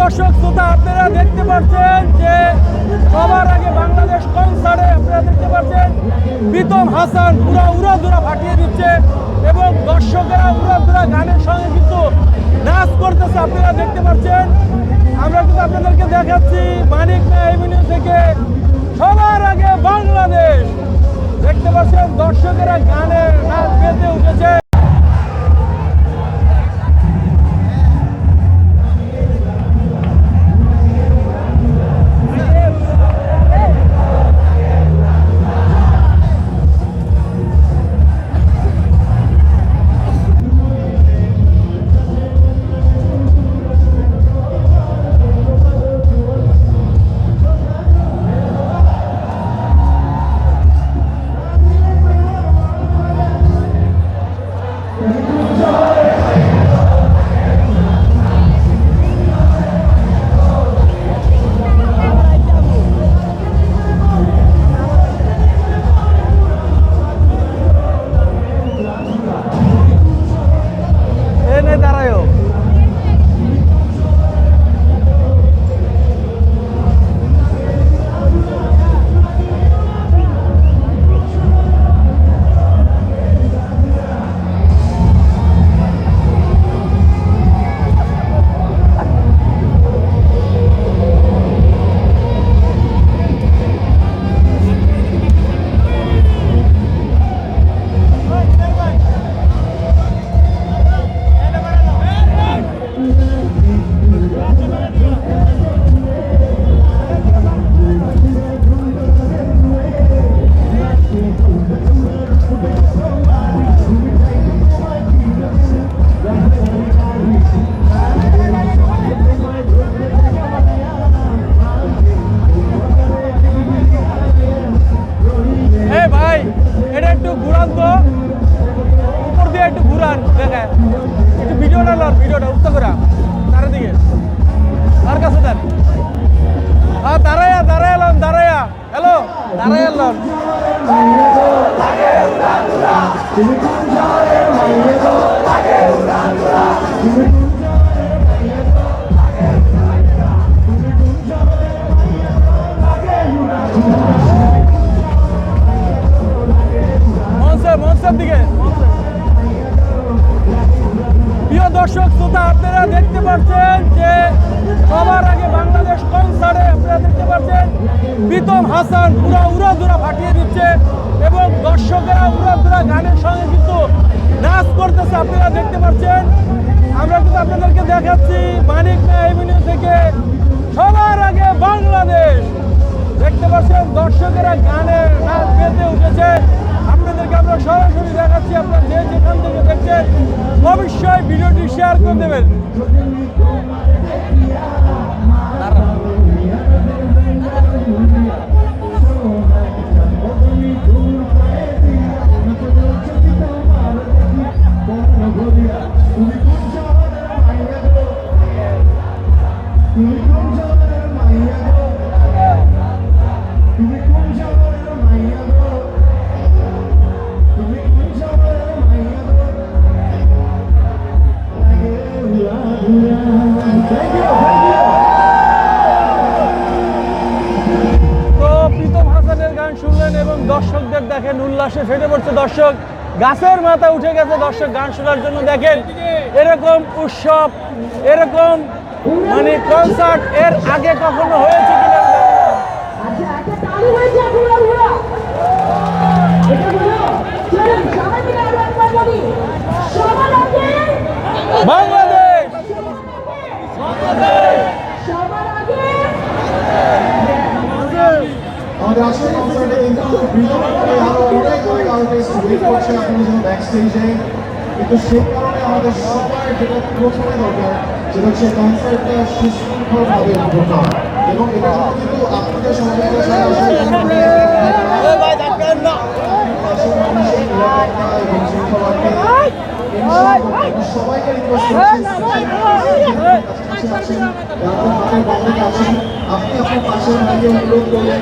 দর্শক, শ্রোতা, আপনারা দেখতে পাচ্ছেন যে সবার আগে বাংলাদেশ কনসার্টে আপনারা দেখতে পাচ্ছেন, প্রীতম হাসান পুরো উড়া দুরা ফাটিয়ে দিচ্ছে। ঘুরান তো উপর দিয়ে একটু ঘুরান, দেখেন। একটু ভিডিওটা লন ভিডিওটা উঠতে করা। তার দিকে। তার কাছে দেন হ্যাঁ দাঁড়াইয়া দাঁড়াইয়া লন দাঁড়াইয়া হ্যালো দাঁড়াইয়া লন। মনসে মনসের দিকে। প্রিয় দর্শক, শ্রোতা, আপনারা দেখতে পাচ্ছেন যে সবার আগে বাংলাদেশ কনসার্টে আপনারা দেখতে পাচ্ছেন, প্রীতম হাসান পুরো উড়া দুরা ফাটিয়ে দিচ্ছে এবং দর্শকেরা উড়া দুরা গানের সঙ্গে কিন্তু নাচ করতেছে। আপনারা দেখতে পাচ্ছেন, আমরা কিন্তু আপনাদেরকে দেখাচ্ছি মানিক এভিনিউ থেকে সবার আগে বাংলাদেশ। দেখতে পাচ্ছেন, দর্শকেরা গানের নাচ পেতে উঠেছে। আমরা সরাসরি দেখাচ্ছি আপনার যে যেখান থেকে দেখছেন অবশ্যই ভিডিওটি শেয়ার করে দেবেন। দেখেন উল্লাসে ফেটে পড়ছে দর্শক। গাছের মাথা উঠে গেছে দর্শক গান শোনার জন্য দেখেন। এরকম উৎসব এরকম মানে কনসার্ট এর আগে কখনো হয়েছে কিনা আমি জানি না। আচ্ছা বাংলাদেশ! আগে আমাদের বিনোদনকে আরও অনেক অনেক আর্টিস্ট ওয়েট করছে আপনার জন্য ব্যাক স্টেজে কিন্তু সেই কারণে আমাদের সবার যেটা প্রথমে দরকার সেটা হচ্ছে কনসার্টটা সুশৃঙ্খলভাবে উপভোগ করা এবং এটা কিন্তু আপনাদের সহযোগিতা ছাড়া সবাইকে রিকোয়েস্ট করছি আপনি আপনার ভাইকে অনুরোধ করলেন